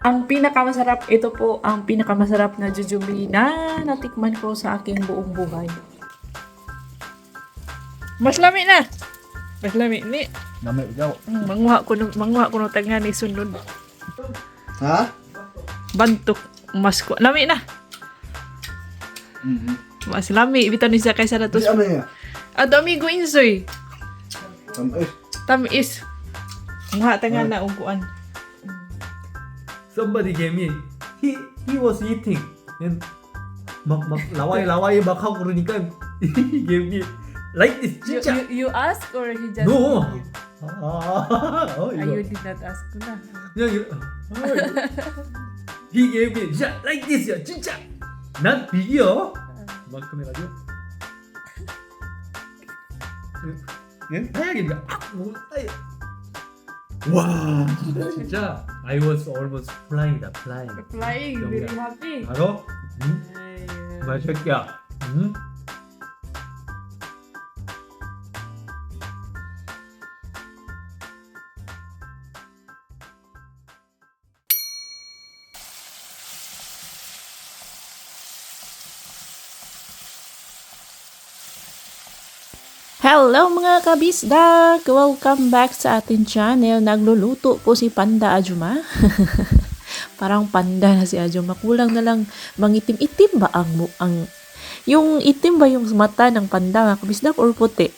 ang pinakamasarap, ito po ang pinakamasarap na jujube na natikman ko sa aking buong buhay. Mas lami na! Mas lami ni. Namay ikaw. Mm, Manguha ko no, manguha ko no tanga ni sunod. Ha? Bantok. Mas ko. Lami na. Mm-hmm. Mas lami. Bitaw ni siya kaysa na to. Ano? Ato amigo insoy. Tamay. Tamis. Manguha tanga na uguan. Somebody gave me he he was eating and 막막 라와이 라와이 막 하고 그러니까 he gave me like this You, 진짜 you, you ask or he just... no 아, 어, Ah, 이거 you did not ask ko na. 그냥 이거 아, 이거. he gave me 진짜 like this야 진짜 난 비기요 만큼 해가지고 하얗게 그냥 아, 뭐, 아이. 와 진짜 I was almost flying 다 flying. 플라잉 느림 하지? 바로? 응? 말 새끼야. 응? Hello mga kabisdak! Welcome back sa ating channel. Nagluluto po si Panda Ajuma. Parang panda na si Ajuma. Kulang na lang mangitim-itim ba ang, ang yung itim ba yung mata ng panda mga kabisdak or puti?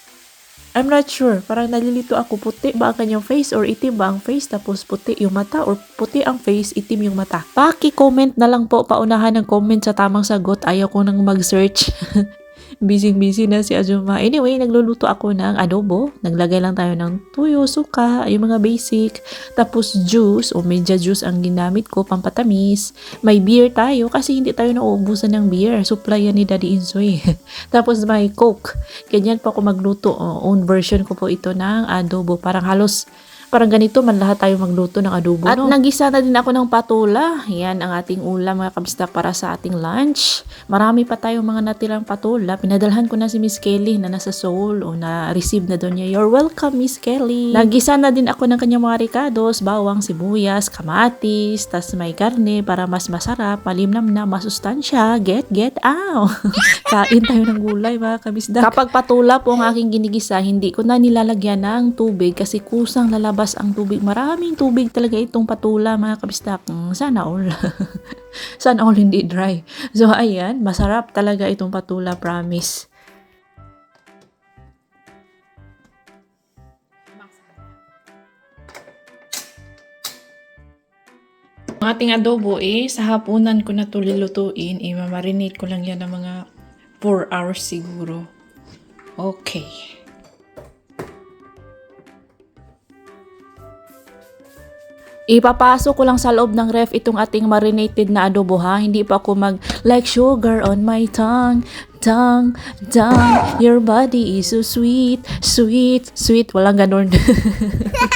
I'm not sure. Parang nalilito ako puti ba ang kanyang face or itim ba ang face tapos puti yung mata or puti ang face, itim yung mata. Paki-comment na lang po paunahan ng comment sa tamang sagot. Ayaw ko nang mag-search. busy-busy na si Ajuma. Anyway, nagluluto ako ng adobo. Naglagay lang tayo ng tuyo, suka, yung mga basic. Tapos juice, o medya juice ang ginamit ko, pampatamis. May beer tayo kasi hindi tayo nauubusan ng beer. Supply yan ni Daddy Insoy. Tapos may coke. Ganyan po ako magluto. O, own version ko po ito ng adobo. Parang halos Parang ganito man lahat tayo magluto ng adobo, At no? nagisa na din ako ng patula. Yan ang ating ulam mga kabistak para sa ating lunch. Marami pa tayong mga natirang patula. Pinadalhan ko na si Miss Kelly na nasa Seoul o na-receive na doon niya. You're welcome, Miss Kelly. Nagisa na din ako ng kanyang mga ricados, bawang, sibuyas, kamatis, tas may karne para mas masarap, malimnam na, masustansya. Get, get out! Kain tayo ng gulay mga kabisdak. Kapag patula po ang aking ginigisa, hindi ko na nilalagyan ng tubig kasi kusang lalabas ang tubig. Maraming tubig talaga itong patula mga kabisdak. Mm, Sana all. Sana all hindi dry. So ayan, masarap talaga itong patula, promise. Ang ating adobo eh, sa hapunan ko na ito lilutuin, eh, ko lang yan ng mga 4 hours siguro. Okay. Ipapasok ko lang sa loob ng ref itong ating marinated na adobo ha. Hindi pa ako mag like sugar on my tongue, tongue, tongue. Your body is so sweet, sweet, sweet. Walang ganun.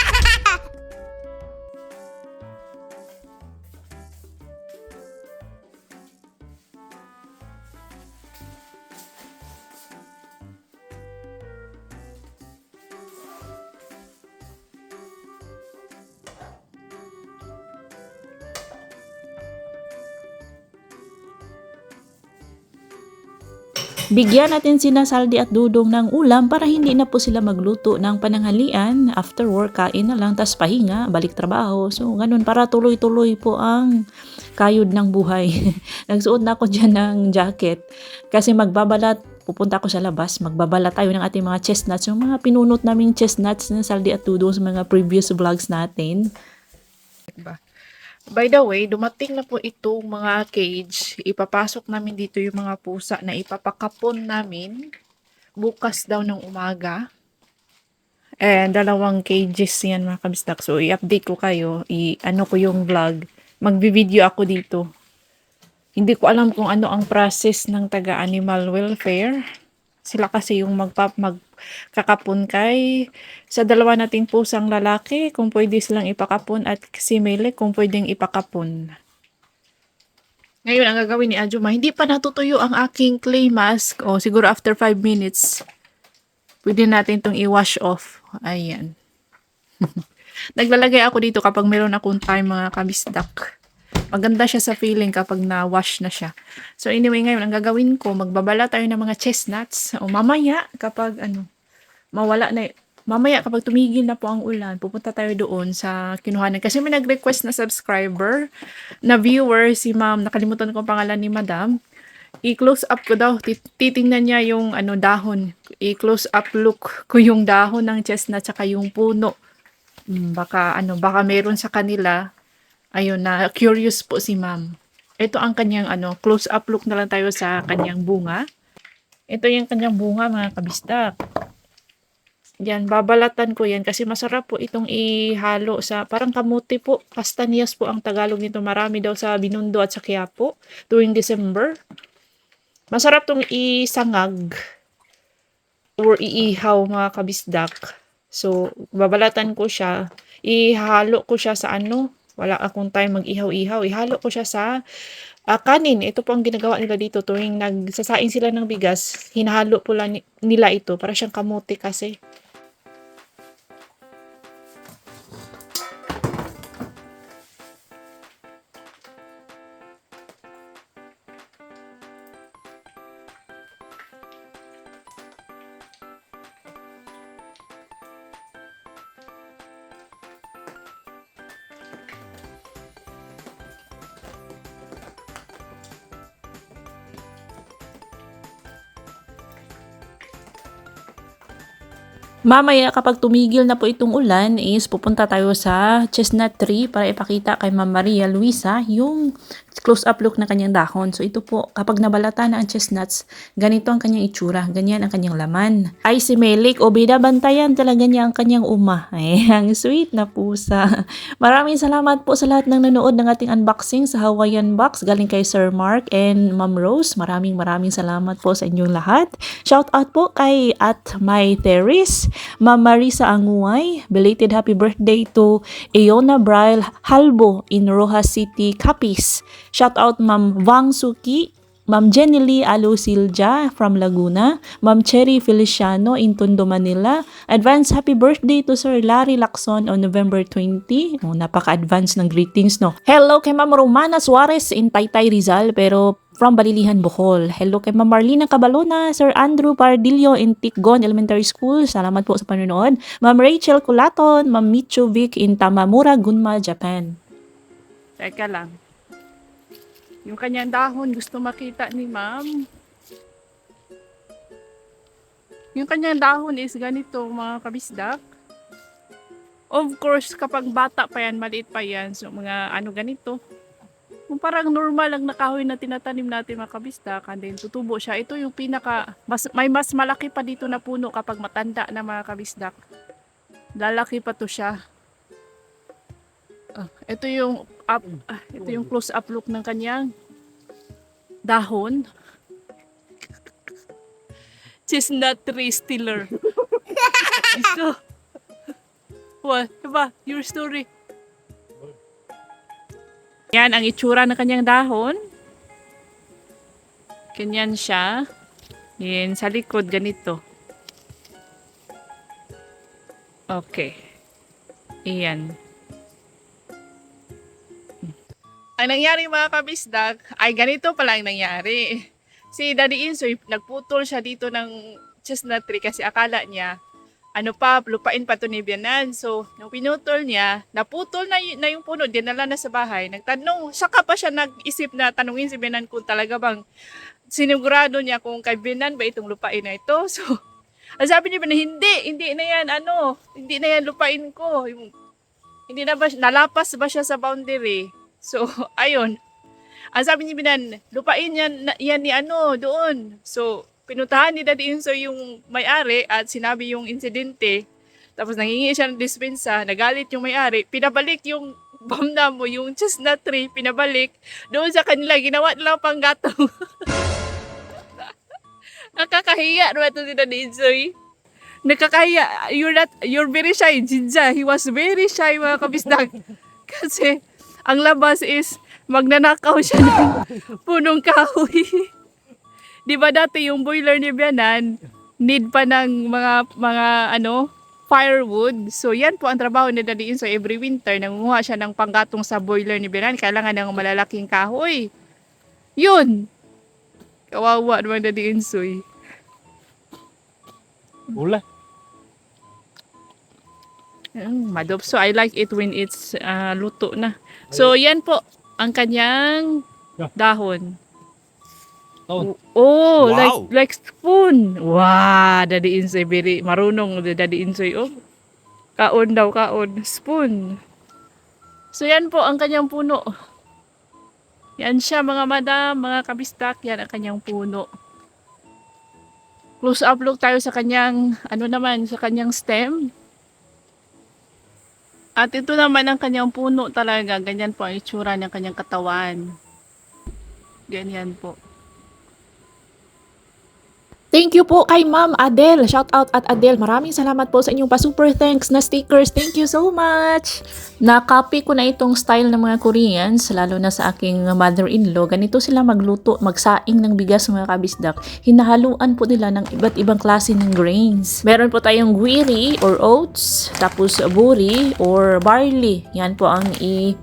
Bigyan natin sina Saldi at Dudong ng ulam para hindi na po sila magluto ng pananghalian. After work, kain na lang, tas pahinga, balik trabaho. So, ganun, para tuloy-tuloy po ang kayod ng buhay. Nagsuot na ako dyan ng jacket kasi magbabalat, pupunta ako sa labas, magbabala tayo ng ating mga chestnuts, yung mga pinunot naming chestnuts na Saldi at Dudong sa mga previous vlogs natin. Ba? By the way, dumating na po itong mga cage. Ipapasok namin dito yung mga pusa na ipapakapon namin bukas daw ng umaga. And dalawang cages yan mga kabistak. So, i-update ko kayo. I-ano ko yung vlog. Magbi-video ako dito. Hindi ko alam kung ano ang process ng taga-animal welfare. Sila kasi yung magpap magkakapon kay sa dalawa nating pusang lalaki kung pwede silang ipakapon at si Mele kung pwedeng ipakapon. Ngayon, ang gagawin ni Ajuma, hindi pa natutuyo ang aking clay mask. O, siguro after 5 minutes, pwede natin itong i-wash off. Ayan. Naglalagay ako dito kapag meron akong time mga kabisdak. Maganda siya sa feeling kapag na-wash na siya. So anyway, ngayon, ang gagawin ko, magbabala tayo ng mga chestnuts. O mamaya, kapag ano, mawala na, mamaya kapag tumigil na po ang ulan, pupunta tayo doon sa kinuhanan. Kasi may nag-request na subscriber, na viewer, si ma'am, nakalimutan ko ang pangalan ni madam, i-close up ko daw, tit- titingnan niya yung ano dahon, i-close up look ko yung dahon ng chestnut tsaka yung puno. Mm, baka ano, baka meron sa kanila, ayun na, curious po si ma'am. Ito ang kanyang ano, close up look na lang tayo sa kanyang bunga. Ito yung kanyang bunga mga kabistak. Yan, babalatan ko yan kasi masarap po itong ihalo sa, parang kamuti po, kastanyas po ang Tagalog nito. Marami daw sa Binundo at sa Quiapo tuwing December. Masarap tong isangag or iihaw mga kabisdak. So, babalatan ko siya. Ihalo ko siya sa ano, wala akong time mag-ihaw-ihaw. Ihalo ko siya sa ah, kanin. Ito po ang ginagawa nila dito tuwing nagsasaing sila ng bigas. Hinahalo po nila ito para siyang kamote kasi. Mamaya kapag tumigil na po itong ulan is pupunta tayo sa chestnut tree para ipakita kay Ma'am Maria Luisa yung close-up look ng kanyang dahon. So ito po, kapag nabalata na ang chestnuts, ganito ang kanyang itsura, ganyan ang kanyang laman. Ay si Melik, o binabantayan talaga niya ang kanyang uma. Ay, ang sweet na pusa. Maraming salamat po sa lahat ng nanood ng ating unboxing sa Hawaiian Box galing kay Sir Mark and Ma'am Rose. Maraming maraming salamat po sa inyong lahat. Shout out po kay at my Teres, Ma'am Marisa Anguay, belated happy birthday to Eona Braille Halbo in Rojas City, Capiz. Shout out Ma'am Wang Suki, Ma'am Jenny Lee Alusilja from Laguna, Ma'am Cherry Feliciano in Tondo, Manila. Advance happy birthday to Sir Larry Lacson on November 20. Oh, napaka-advance ng greetings, no? Hello kay Ma'am Romana Suarez in Taytay Rizal, pero from Balilihan, Bohol. Hello kay Ma'am Marlina Cabalona, Sir Andrew Pardillo in Tikgon Elementary School. Salamat po sa panonood. Ma'am Rachel Culaton, Ma'am Micho Vic in Tamamura, Gunma, Japan. Teka lang. Yung kanyang dahon, gusto makita ni ma'am. Yung kanyang dahon is ganito, mga kabisdak. Of course, kapag bata pa yan, maliit pa yan, so mga ano ganito. Kung parang normal lang na kahoy na tinatanim natin mga kabisdak, and then tutubo siya. Ito yung pinaka, mas, may mas malaki pa dito na puno kapag matanda na mga kabisdak. Lalaki pa to siya. Ah, ito yung up, ito yung close up look ng kanyang dahon. Chestnut tree stiller. Ito. What? Diba? Your story. Yan ang itsura ng kanyang dahon. Ganyan siya. Yan, sa likod, ganito. Okay. Iyan. Ang nangyari mga kabisdak, ay ganito pala ang nangyari. Si Daddy Insoy, nagputol siya dito ng chestnut tree kasi akala niya, ano pa, lupain pa to ni Bianan. So, nung pinutol niya, naputol na, y- na yung puno, dinala na sa bahay. Nagtanong, saka pa siya nag-isip na tanungin si Bianan kung talaga bang sinigurado niya kung kay Bianan ba itong lupain na ito. So, ang sabi niya Bianan, hindi, hindi na yan, ano, hindi na yan lupain ko. Yung, hindi na ba, nalapas ba siya sa boundary? So, ayun. Ang sabi ni Binan, lupain yan, yan ni ano, doon. So, pinuntahan ni Daddy Inso yung may-ari at sinabi yung insidente. Tapos nangingi siya ng dispensa, nagalit yung may-ari, pinabalik yung bamna mo, yung chestnut tree, pinabalik. Doon sa kanila, ginawa nila pang gatong. Nakakahiya naman ito si Daddy Insoy. Nakakahiya. You're not, you're very shy, Jinja. He was very shy, mga kabisdag. Kasi, ang labas is magnanakaw siya ng punong kahoy. Di ba dati yung boiler ni Bianan, need pa ng mga, mga ano, firewood. So, yan po ang trabaho ni Daddy Insoy every winter. Nangunguha siya ng panggatong sa boiler ni Biran. Kailangan ng malalaking kahoy. Yun! Kawawa naman Daddy Insoy. 몰라. Mm, madop. So, I like it when it's ah, luto na. So, yan po ang kanyang dahon. Dahon. Oh, Wow. like like spoon. Wow, Daddy Insoy very marunong Daddy Insoy. Oh. Kaon daw, kaon. Spoon. So, yan po ang kanyang puno. Yan siya mga madam, mga kabistak. Yan ang kanyang puno. Close up look tayo sa kanyang, ano naman, sa kanyang stem. At ito naman ang kanyang puno talaga. Ganyan po ang itsura ng kanyang katawan. Ganyan po. Thank you po kay Ma'am Adele. Shout out at Adele. Maraming salamat po sa inyong pa-super thanks na stickers. Thank you so much. Na-copy ko na itong style ng mga Koreans, lalo na sa aking mother-in-law. Ganito sila magluto, magsaing ng bigas mga kabisdak. Hinahaluan po nila ng iba't ibang klase ng grains. Meron po tayong guiri or oats, tapos buri or barley. Yan po ang i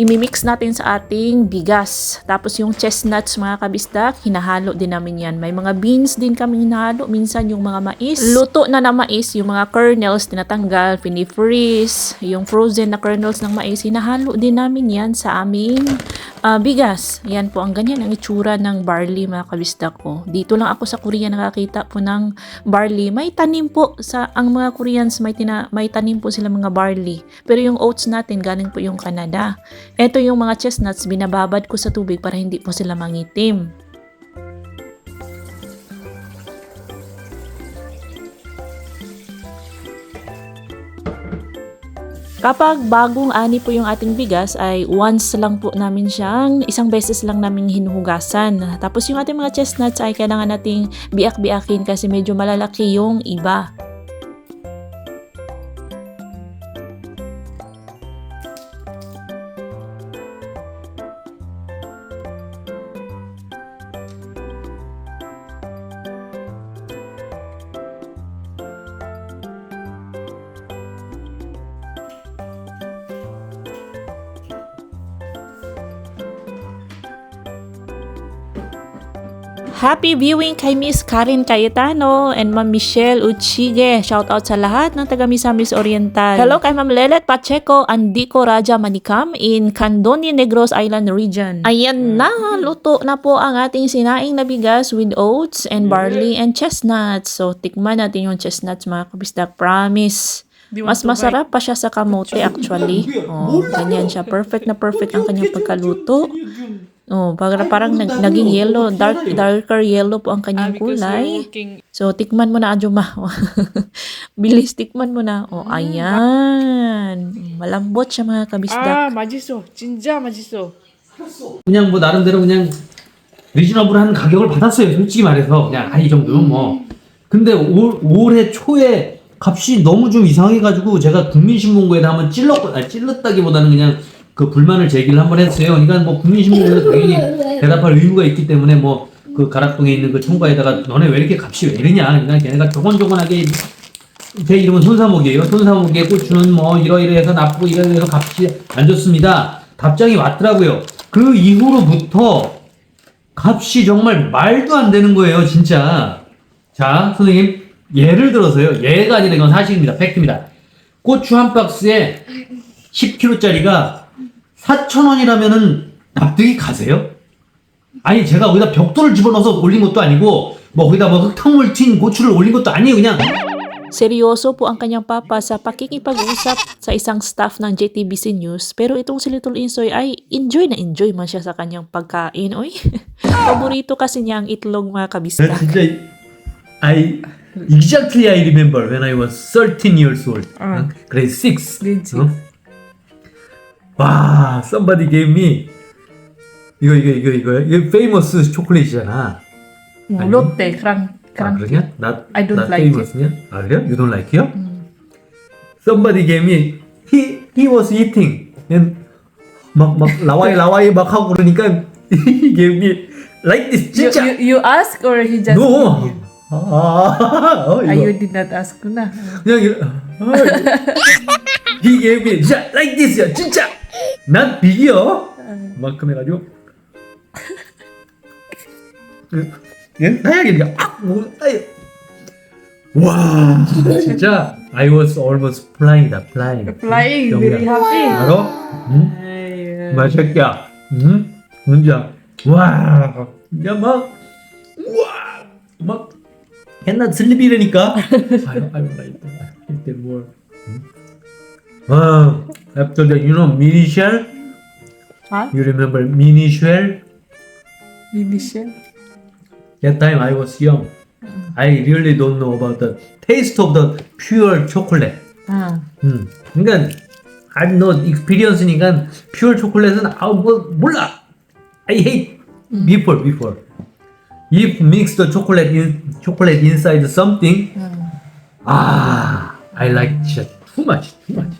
imimix natin sa ating bigas. Tapos yung chestnuts mga kabisdak, hinahalo din namin yan. May mga beans din kami hinahalo. Minsan yung mga mais. Luto na na mais, yung mga kernels tinatanggal, pinifreeze. Yung frozen na kernels ng mais, hinahalo din namin yan sa aming ah, bigas. Yan po ang ganyan ang itsura ng barley mga kabisdak ko. Dito lang ako sa Korea nakakita po ng barley. May tanim po sa ang mga Koreans may tina, may tanim po sila mga barley. Pero yung oats natin galing po yung Canada. Ito yung mga chestnuts, binababad ko sa tubig para hindi po sila mangitim. Kapag bagong ani po yung ating bigas ay once lang po namin siyang, isang beses lang namin hinuhugasan. Tapos yung ating mga chestnuts ay kailangan nating biak-biakin kasi medyo malalaki yung iba. Happy viewing kay Miss Karin Cayetano and Ma'am Michelle Uchige. Shout out sa lahat ng taga Misamis Oriental. Hello kay Ma'am Lelet Pacheco and Dico Raja Manikam in Candoni Negros Island region. Ayan na, luto na po ang ating sinaing na bigas with oats and barley and chestnuts. So, tikman natin yung chestnuts mga kabisdak. Promise. Mas masarap pa siya sa kamote actually. Oh, ganyan siya. Perfect na perfect ang kanyang pagkaluto. Oh, para parang nag, naging yellow, dark darker yellow po ang Ah, kanyang we're kulay. working. So, tikman mo na, Ajuma. Bilis, tikman mo na. Oh, ayan. Malambot siya mga kabisdak. 아, 맛있어. 진짜 맛있어. 그냥 뭐 나름대로 그냥 리즈너블한 가격을 받았어요. 솔직히 말해서 그냥 아이 정도면 뭐. 근데 올 올해 초에 값이 너무 좀 이상해가지고 제가 국민신문고에다 한번 찔렀 아 찔렀다기보다는 그냥 그 불만을 제기를 한번 했어요. 그러니까 뭐 국민신문고에서 당연히 대답할 의무가 있기 때문에 뭐 그 가락동에 있는 그 총괄에다가 너네 왜 이렇게 값이 왜 이러냐. 그러니까 걔네가 조곤조곤하게 제 이름은 손사목이에요. 손사목의 고추는 뭐 이러이러해서 나쁘고 이러이러해서 값이 안 좋습니다. 답장이 왔더라고요. 그 이후로부터 값이 정말 말도 안 되는 거예요, 진짜. 자, 선생님, 예를 들어서요. 예가 아니라 이건 사실입니다. 팩트입니다. 고추 한 박스에 10kg짜리가 4,000원이라면은 납득이 가세요? 아니, 제가 거기다 벽돌을 집어넣어서 올린 것도 아니고, 뭐 거기다 뭐 흙탕물 튄 고추를 올린 것도 아니에요, 그냥. Seryoso po ang kanyang papa sa pakikipag-usap sa isang staff ng JTBC News. Pero itong si Little Insoy ay enjoy na enjoy man siya sa kanyang pagkain. Oy, paborito kasi niya ang itlog mga kabisdak. 진짜 I exactly I remember when I was 13 years old. 어. grade 6. Grade six. 와, somebody gave me 이거 이거 이거 이거 이거 famous 초콜릿이잖아. 뭐, 아니. 롯데, 크랑, 아, 크랑. 그러냐? Not, I don't not like it. famous냐? 아 그래요? You don't like it? Somebody gave me he he was eating and 막막 라와이 라와이 막 하고 그러니까 he gave me like this You, 진짜 you, you ask or he just no. give you? 아, 어, Ah, 이거. you did not ask ko na. 그냥 이러- he gave me 진짜 like this야 진짜 난 비기어 만큼 해가지고 얘는 타야겠냐 아뭐 타야 와 진짜 I was almost flying이다 flying flying really happy 알어? 응? 말 새끼야 응? 혼자 와 그냥 막 우와 막 옛날 슬립이라니까 I don't like that I don't like that word 와 after that you know mini shell Huh? you remember mini shell Initial. that time I was young I really don't know about the taste of the pure chocolate Ah. 음, 그러니까 have no experience니까 pure chocolate는 아우 뭐 몰라. I hate before before. If mix the chocolate in chocolate inside something, ah, I like just too much, too much.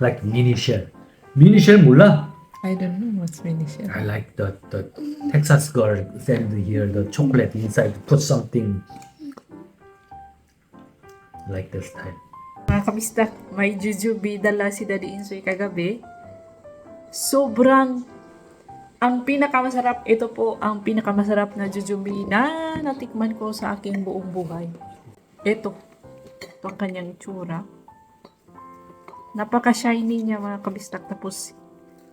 Like mini shell. mini shell 몰라? I don't know what's initial. I like the the Texas girl send here the chocolate inside put something like this type. Mga kamista, may jujube dala si Daddy Insoy kagabi. Sobrang ang pinakamasarap, ito po ang pinakamasarap na jujube na natikman ko sa aking buong buhay. Ito, ito ang kanyang tsura. Napaka-shiny niya mga kabistak. Tapos,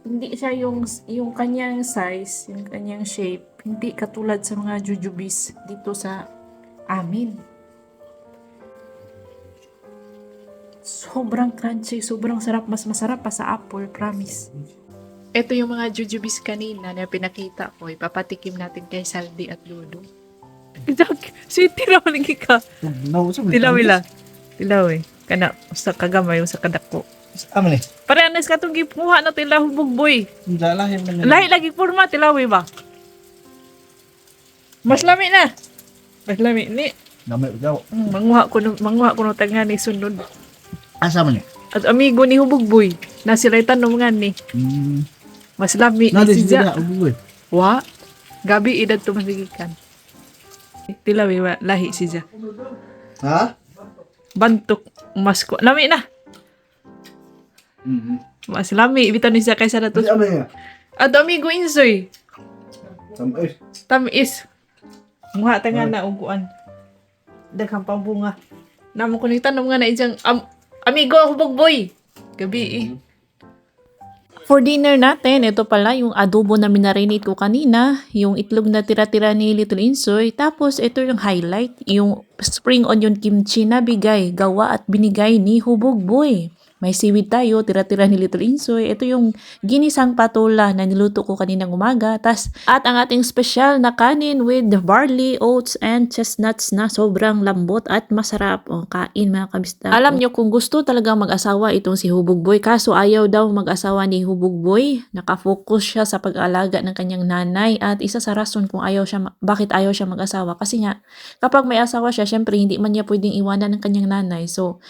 hindi siya yung, yung kanyang size, yung kanyang shape, hindi katulad sa mga jujubes dito sa amin. Sobrang crunchy, sobrang sarap. Mas masarap pa sa apple, promise. Ito yung mga jujubes kanina na pinakita ko. Ipapatikim natin kay Saldi at Ludo. Sweet tiraw lagi ka. Nausap Tilawi lang. Tilawi. Kana, sa kagamay, sa kadako. Amo ni. Pare, anas ka itong gipuha na tilaw bugboy. Hindi yung ganyan. Lahi lagi forma, tilawi ba? Mas lami na. Mas lami ni. Namay ikaw. Mm, manguha ko no, manguha ko no taghan ni sunod. Asa man ni? At amigo ni Hubugboy, na sila tanong nga ni. Hmm. Mas lami Nadi ni si sila Ja. ubuy. Wa? Gabi edad tumasigikan. Tilawi wa lahi si Ja. Ha? Bantok masko. Lami na. Mhm. Mas lami bitaw ni siya kaysa nato. Ito amo niya. At amigo Insoy, Samay. tamis. Muha ta nga na uguan. Daghang pambunga. Namo ko tanom nga na ijang am, amigo Hubugboy. Gabi eh. For dinner natin, ito pala yung adobo na minarinate ko kanina, yung itlog na tira-tira ni Little Insoy, tapos ito yung highlight, yung spring onion kimchi na bigay, gawa at binigay ni Hubog Boy. May seaweed tayo, tira-tira ni Little Insoy. Ito yung ginisang patula na niluto ko kaninang umaga. Tas, at ang ating special na kanin with barley, oats, and chestnuts na sobrang lambot at masarap. O, kain mga kabista. Alam nyo, kung gusto talagang mag-asawa itong si Hubog Boy, kaso ayaw daw mag-asawa ni Hubog Boy. Nakafocus siya sa pag-alaga ng kanyang nanay at isa sa rason kung ayaw siya, bakit ayaw siya mag-asawa. Kasi nga, kapag may asawa siya, syempre hindi man niya pwedeng iwanan ng kanyang nanay. So,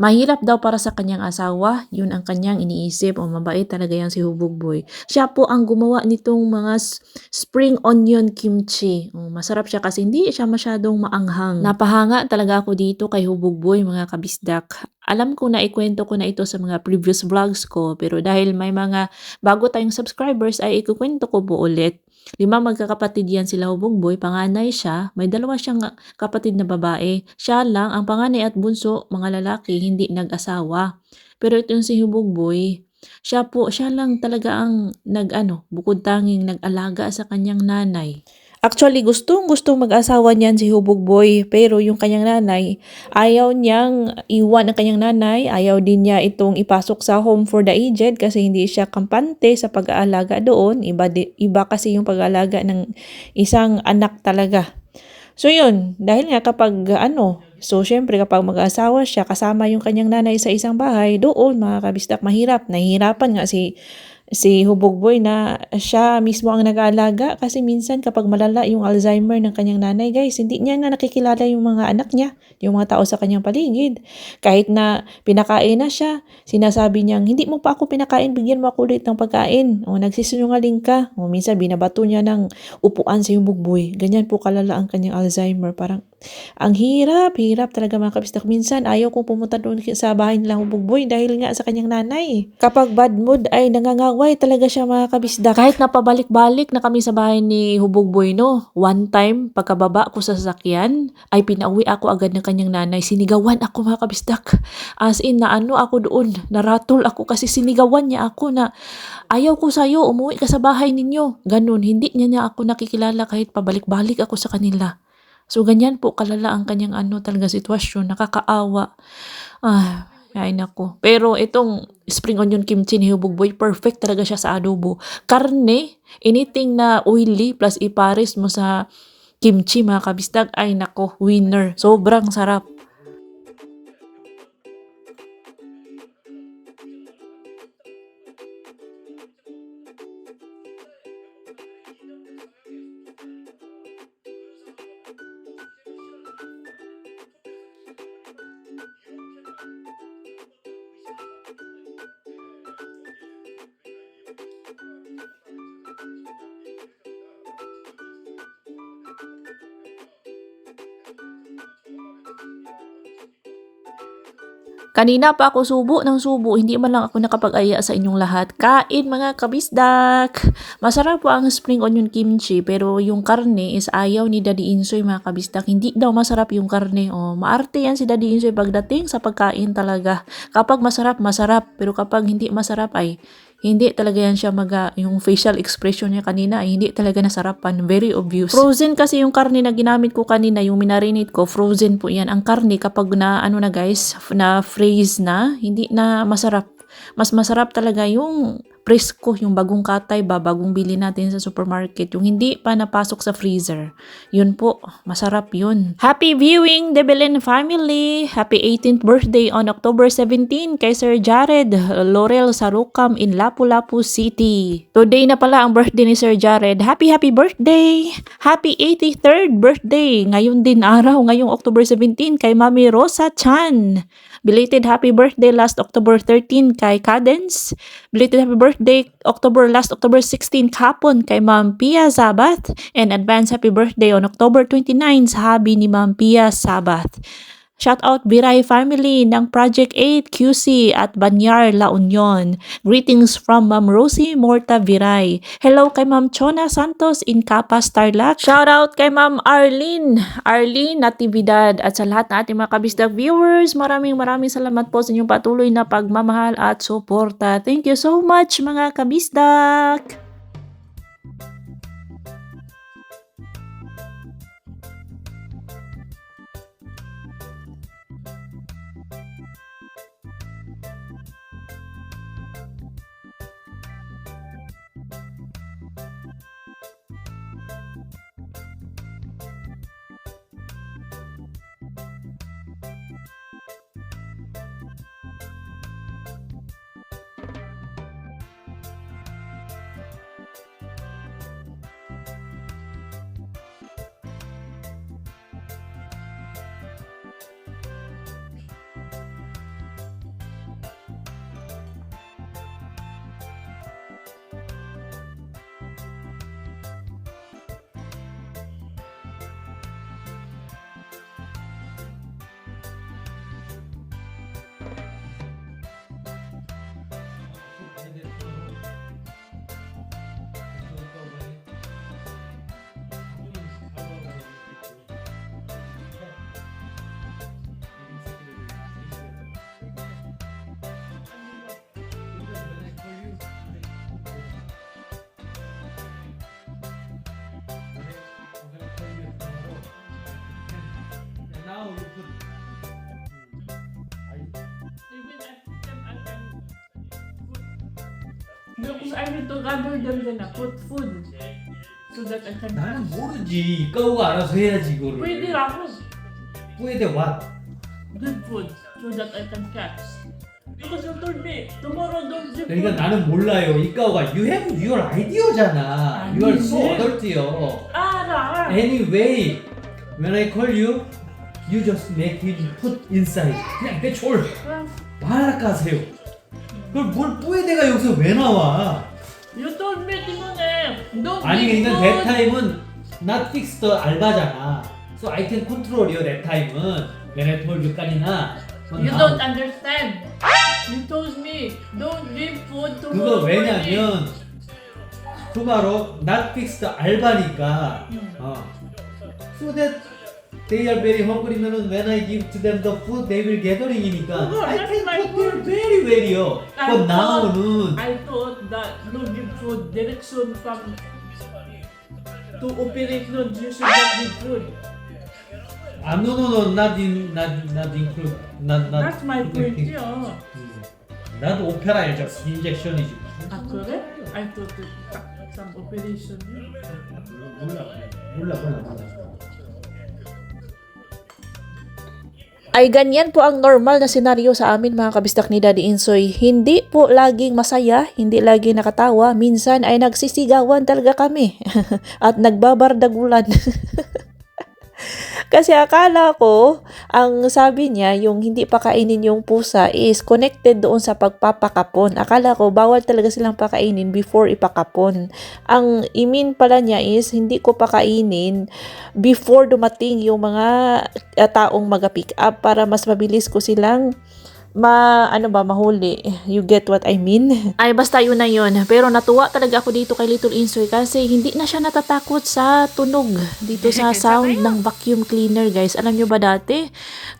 Mahirap daw para sa kanyang asawa, yun ang kanyang iniisip o mabait talaga yan si Hubog Boy. Siya po ang gumawa nitong mga spring onion kimchi. O, masarap siya kasi hindi siya masyadong maanghang. Napahanga talaga ako dito kay Hubog Boy mga kabisdak. Alam ko na ikwento ko na ito sa mga previous vlogs ko pero dahil may mga bago tayong subscribers ay ikukwento ko po ulit. Lima magkakapatid yan sila Hubog Boy, panganay siya, may dalawa siyang kapatid na babae. Siya lang, ang panganay at bunso, mga lalaki, hindi nag-asawa. Pero ito yung si Hubog Boy, siya po, siya lang talaga ang nag-ano, bukod tanging nag-alaga sa kanyang nanay. Actually, gustong gustong mag-asawa niyan si Hubog Boy, pero yung kanyang nanay, ayaw niyang iwan ang kanyang nanay, ayaw din niya itong ipasok sa home for the aged kasi hindi siya kampante sa pag-aalaga doon. Iba, di- iba kasi yung pag-aalaga ng isang anak talaga. So yun, dahil nga kapag ano, so syempre kapag mag-asawa siya, kasama yung kanyang nanay sa isang bahay, doon mga kabistak mahirap. Nahihirapan nga si si Hubog Boy na siya mismo ang nag-aalaga kasi minsan kapag malala yung Alzheimer ng kanyang nanay, guys, hindi niya na nakikilala yung mga anak niya, yung mga tao sa kanyang paligid. Kahit na pinakain na siya, sinasabi niyang, hindi mo pa ako pinakain, bigyan mo ako ulit ng pagkain. O nagsisinungaling ka. O minsan binabato niya ng upuan si Hubog Boy. Ganyan po kalala ang kanyang Alzheimer. Parang ang hirap, hirap talaga mga kabistak. Minsan ayaw kong pumunta doon sa bahay nila Hubog Boy dahil nga sa kanyang nanay. Kapag bad mood ay nangangaway talaga siya mga kabisdak. Kahit napabalik-balik na kami sa bahay ni Hubog Boy no, one time pagkababa ko sa sasakyan ay pinauwi ako agad ng kanyang nanay. Sinigawan ako mga kabisdak. As in na ano ako doon, naratol ako kasi sinigawan niya ako na ayaw ko sa'yo, umuwi ka sa bahay ninyo. Ganun, hindi niya niya ako nakikilala kahit pabalik-balik ako sa kanila. So, ganyan po kalala ang kanyang ano talaga sitwasyon. Nakakaawa. Ah, ay nako. Pero itong spring onion kimchi ni Hubog Boy, perfect talaga siya sa adobo. Karne, anything na oily plus ipares mo sa kimchi mga kabistag, ay nako, winner. Sobrang sarap. Kanina pa ako subo ng subo, hindi man lang ako nakapag-aya sa inyong lahat. Kain mga kabisdak! Masarap po ang spring onion kimchi, pero yung karne is ayaw ni Daddy Insoy mga kabisdak. Hindi daw masarap yung karne. O, maarte yan si Daddy Insoy pagdating sa pagkain talaga. Kapag masarap, masarap. Pero kapag hindi masarap ay hindi talaga yan siya maga, yung facial expression niya kanina ay hindi talaga nasarapan. Very obvious. Frozen kasi yung karne na ginamit ko kanina, yung minarinate ko, frozen po yan. Ang karne kapag na, ano na guys, na freeze na, hindi na masarap. Mas masarap talaga yung presko, yung bagong katay ba, bagong bili natin sa supermarket, yung hindi pa napasok sa freezer. Yun po, masarap yun. Happy viewing, The Belen family! Happy 18th birthday on October 17 kay Sir Jared Laurel Sarukam in Lapu-Lapu City. Today na pala ang birthday ni Sir Jared. Happy, happy birthday! Happy 83rd birthday! Ngayon din araw, ngayong October 17 kay Mami Rosa Chan. Belated happy birthday last October 13 kay Cadence. Belated happy birthday October last October 16 kapon kay Ma'am Pia Sabath. And advance happy birthday on October 29 sa habi ni Ma'am Pia Sabath. Shout out Biray family ng Project 8 QC at Banyar La Union. Greetings from Ma'am Rosie Morta Viray. Hello kay Ma'am Chona Santos in Capas Tarlac. Shout out kay Ma'am Arlene. Arlene Natividad at sa lahat ng ating mga kabisdak viewers, maraming maraming salamat po sa inyong patuloy na pagmamahal at suporta. Thank you so much mga kabisdak! Because I need to gather them then put food. So that I can 나는 모르지. 까우가 알아서 해야지 이거를. Pwede ako. 뿌에데 와. Good food. So that I can catch. Because you told me tomorrow don't you 그러니까 나는 몰라요. 이까오가 you have your idea잖아. You are so 아니지. adult요. 알아. Anyway, when I call you, you just make him put inside. 그냥 대출. 말아가세요. 그걸 뭘 뿌에대가 여기서 왜 나와? You told me 때문에 don't 아니 be 그러니까 good. that time은 not fixed 알바잖아. So I can control you that time은 when I told you 까니나. You don't understand. You told me don't give food to 그거 왜냐면 tomorrow not fixed 알바니까. 어. So that they are very hungry면은 when I give to them the food they will gathering이니까 그거 I can my put point. very very요. I thought- now는 I thought that no give food direction from to operation you should not give food. 아 no no no not in not not include not not That's my point including. 요. 음. 나도 오페라 알죠. 인젝션이지. 아 그래? I thought it some operation. 몰라 몰라 몰라 몰라. Ay ganyan po ang normal na senaryo sa amin mga kabistak ni Daddy Insoy. Hindi po laging masaya, hindi lagi nakatawa. Minsan ay nagsisigawan talaga kami. At nagbabardagulan. Kasi akala ko, ang sabi niya, yung hindi pa kainin yung pusa is connected doon sa pagpapakapon. Akala ko, bawal talaga silang pakainin before ipakapon. Ang imin pala niya is, hindi ko pakainin before dumating yung mga uh, taong mag-pick up para mas mabilis ko silang ma ano ba mahuli. You get what I mean? Ay basta yun na yun. Pero natuwa talaga ako dito kay Little Insoy kasi hindi na siya natatakot sa tunog dito sa sound ng vacuum cleaner guys. Alam nyo ba dati?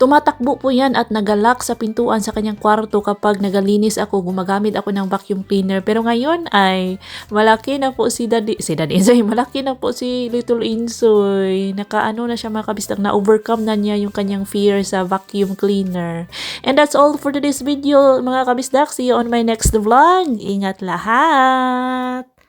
Tumatakbo po yan at nagalak sa pintuan sa kanyang kwarto kapag nagalinis ako. Gumagamit ako ng vacuum cleaner. Pero ngayon ay malaki na po si Daddy si Daddy Insoy malaki na po si Little Insoy nakaano na siya mga kabistang na overcome na niya yung kanyang fear sa vacuum cleaner. And that's all for today's video mga kabisdak. See on my next vlog. Ingat lahat